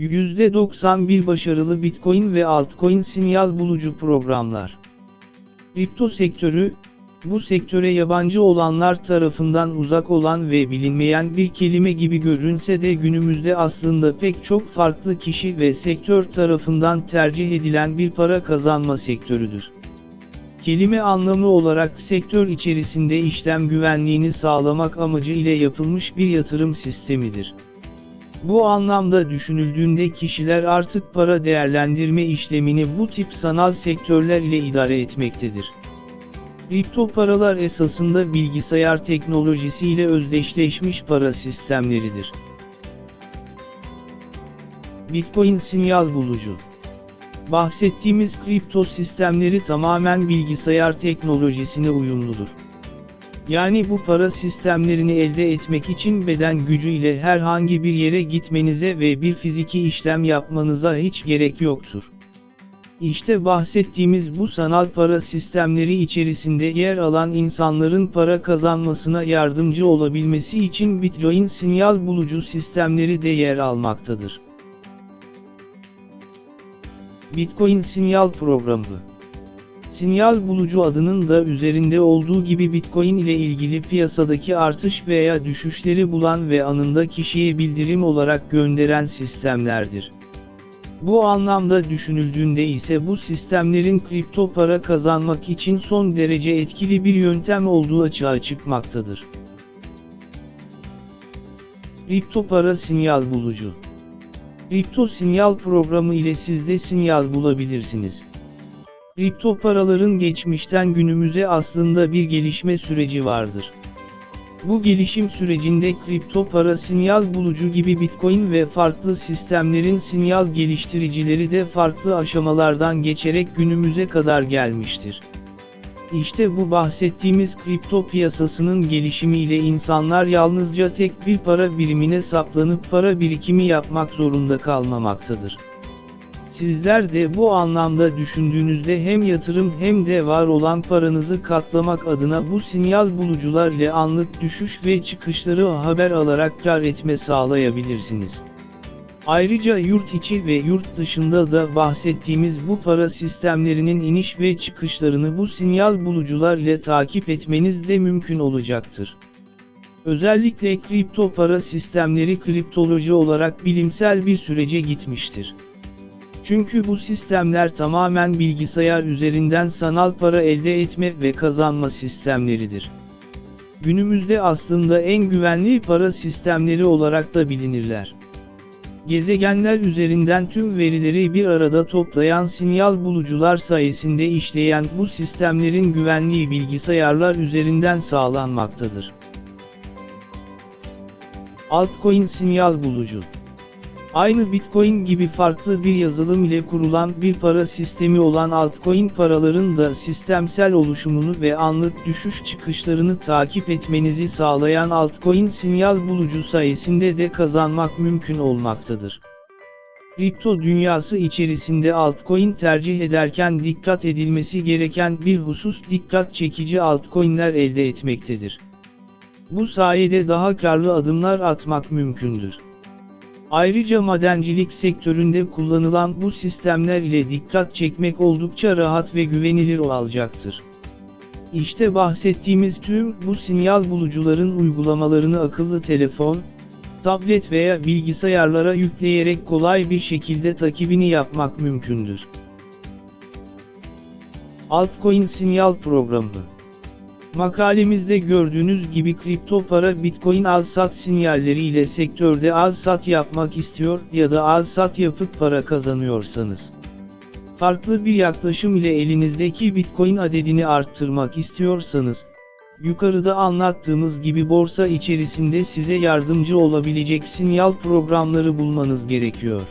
%91 başarılı Bitcoin ve altcoin sinyal bulucu programlar. Kripto sektörü, bu sektöre yabancı olanlar tarafından uzak olan ve bilinmeyen bir kelime gibi görünse de günümüzde aslında pek çok farklı kişi ve sektör tarafından tercih edilen bir para kazanma sektörüdür. Kelime anlamı olarak sektör içerisinde işlem güvenliğini sağlamak amacı ile yapılmış bir yatırım sistemidir. Bu anlamda düşünüldüğünde kişiler artık para değerlendirme işlemini bu tip sanal sektörler ile idare etmektedir. Kripto paralar esasında bilgisayar teknolojisiyle özdeşleşmiş para sistemleridir. Bitcoin sinyal bulucu Bahsettiğimiz kripto sistemleri tamamen bilgisayar teknolojisine uyumludur. Yani bu para sistemlerini elde etmek için beden gücü ile herhangi bir yere gitmenize ve bir fiziki işlem yapmanıza hiç gerek yoktur. İşte bahsettiğimiz bu sanal para sistemleri içerisinde yer alan insanların para kazanmasına yardımcı olabilmesi için Bitcoin sinyal bulucu sistemleri de yer almaktadır. Bitcoin sinyal programı Sinyal bulucu adının da üzerinde olduğu gibi Bitcoin ile ilgili piyasadaki artış veya düşüşleri bulan ve anında kişiye bildirim olarak gönderen sistemlerdir. Bu anlamda düşünüldüğünde ise bu sistemlerin kripto para kazanmak için son derece etkili bir yöntem olduğu açığa çıkmaktadır. Kripto para sinyal bulucu Kripto sinyal programı ile siz de sinyal bulabilirsiniz. Kripto paraların geçmişten günümüze aslında bir gelişme süreci vardır. Bu gelişim sürecinde kripto para sinyal bulucu gibi Bitcoin ve farklı sistemlerin sinyal geliştiricileri de farklı aşamalardan geçerek günümüze kadar gelmiştir. İşte bu bahsettiğimiz kripto piyasasının gelişimiyle insanlar yalnızca tek bir para birimine saplanıp para birikimi yapmak zorunda kalmamaktadır. Sizler de bu anlamda düşündüğünüzde hem yatırım hem de var olan paranızı katlamak adına bu sinyal bulucular ile anlık düşüş ve çıkışları haber alarak kar etme sağlayabilirsiniz. Ayrıca yurt içi ve yurt dışında da bahsettiğimiz bu para sistemlerinin iniş ve çıkışlarını bu sinyal bulucular ile takip etmeniz de mümkün olacaktır. Özellikle kripto para sistemleri kriptoloji olarak bilimsel bir sürece gitmiştir. Çünkü bu sistemler tamamen bilgisayar üzerinden sanal para elde etme ve kazanma sistemleridir. Günümüzde aslında en güvenli para sistemleri olarak da bilinirler. Gezegenler üzerinden tüm verileri bir arada toplayan sinyal bulucular sayesinde işleyen bu sistemlerin güvenliği bilgisayarlar üzerinden sağlanmaktadır. Altcoin sinyal bulucu Aynı Bitcoin gibi farklı bir yazılım ile kurulan bir para sistemi olan altcoin paraların da sistemsel oluşumunu ve anlık düşüş çıkışlarını takip etmenizi sağlayan altcoin sinyal bulucu sayesinde de kazanmak mümkün olmaktadır. Kripto dünyası içerisinde altcoin tercih ederken dikkat edilmesi gereken bir husus dikkat çekici altcoinler elde etmektedir. Bu sayede daha karlı adımlar atmak mümkündür. Ayrıca madencilik sektöründe kullanılan bu sistemler ile dikkat çekmek oldukça rahat ve güvenilir olacaktır. İşte bahsettiğimiz tüm bu sinyal bulucuların uygulamalarını akıllı telefon, tablet veya bilgisayarlara yükleyerek kolay bir şekilde takibini yapmak mümkündür. Altcoin Sinyal Programı Makalemizde gördüğünüz gibi kripto para Bitcoin al-sat sinyalleri ile sektörde al-sat yapmak istiyor ya da al-sat yapıp para kazanıyorsanız. Farklı bir yaklaşım ile elinizdeki Bitcoin adedini arttırmak istiyorsanız, yukarıda anlattığımız gibi borsa içerisinde size yardımcı olabilecek sinyal programları bulmanız gerekiyor.